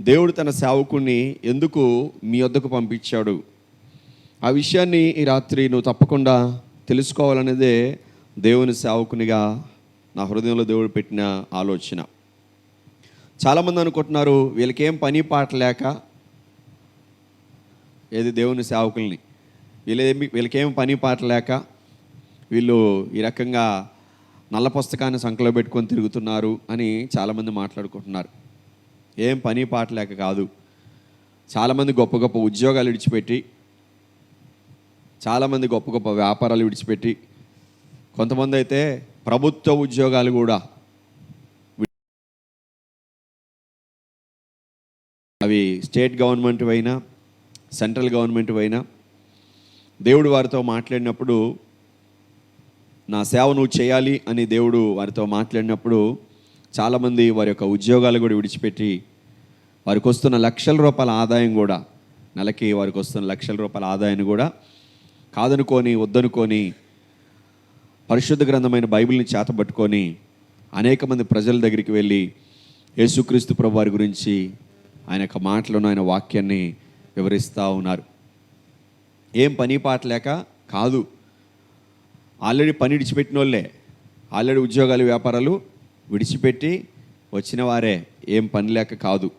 దేవుడు తన సేవకుని ఎందుకు మీ వద్దకు పంపించాడు? ఆ విషయాన్ని ఈ రాత్రి నువ్వు తప్పకుండా తెలుసుకోవాలనేదే దేవుని సేవకునిగా నా హృదయంలో దేవుడు పెట్టిన ఆలోచన. చాలామంది అనుకుంటున్నారు వీళ్ళకేం పని పాట లేక ఏది దేవుని సేవకుల్ని? వీళ్ళేమి వీళ్ళకేం పని పాట లేక వీళ్ళు ఈ రకంగా నల్ల పుస్తకాన్ని సంకలో పెట్టుకొని తిరుగుతున్నారు అని చాలామంది మాట్లాడుకుంటున్నారు. ఏం పని పాట లేక కాదు. చాలామంది గొప్ప గొప్ప ఉద్యోగాలు విడిచిపెట్టి చాలామంది గొప్ప గొప్ప వ్యాపారాలు విడిచిపెట్టి కొంతమంది అయితే ప్రభుత్వ ఉద్యోగాలు కూడా అవి స్టేట్ గవర్నమెంట్ అయినా సెంట్రల్ గవర్నమెంట్ అయినా దేవుడు వారితో మాట్లాడినప్పుడు నా సేవ నువ్వు చేయాలి అని దేవుడు వారితో మాట్లాడినప్పుడు చాలామంది వారి యొక్క ఉద్యోగాలు కూడా విడిచిపెట్టి వారికి వస్తున్న లక్షల రూపాయల ఆదాయం కూడా నెలకి వారికి వస్తున్న లక్షల రూపాయల ఆదాయాన్ని కూడా కాదనుకొని వద్దనుకొని పరిశుద్ధ గ్రంథమైన బైబిల్ని చేతబట్టుకొని అనేక మంది ప్రజల దగ్గరికి వెళ్ళి యేసుక్రీస్తు ప్రభు వారి గురించి ఆయన యొక్క మాటలను ఆయన వాక్యాన్ని వివరిస్తూ ఉన్నారు. ఏం పని పాట లేక కాదు. ఆల్రెడీ పని విడిచిపెట్టిన వాళ్ళే ఆల్రెడీ ఉద్యోగాలు వ్యాపారాలు విడిచిపెట్టి వచ్చిన వారే. ఏం పని లేక కాదు.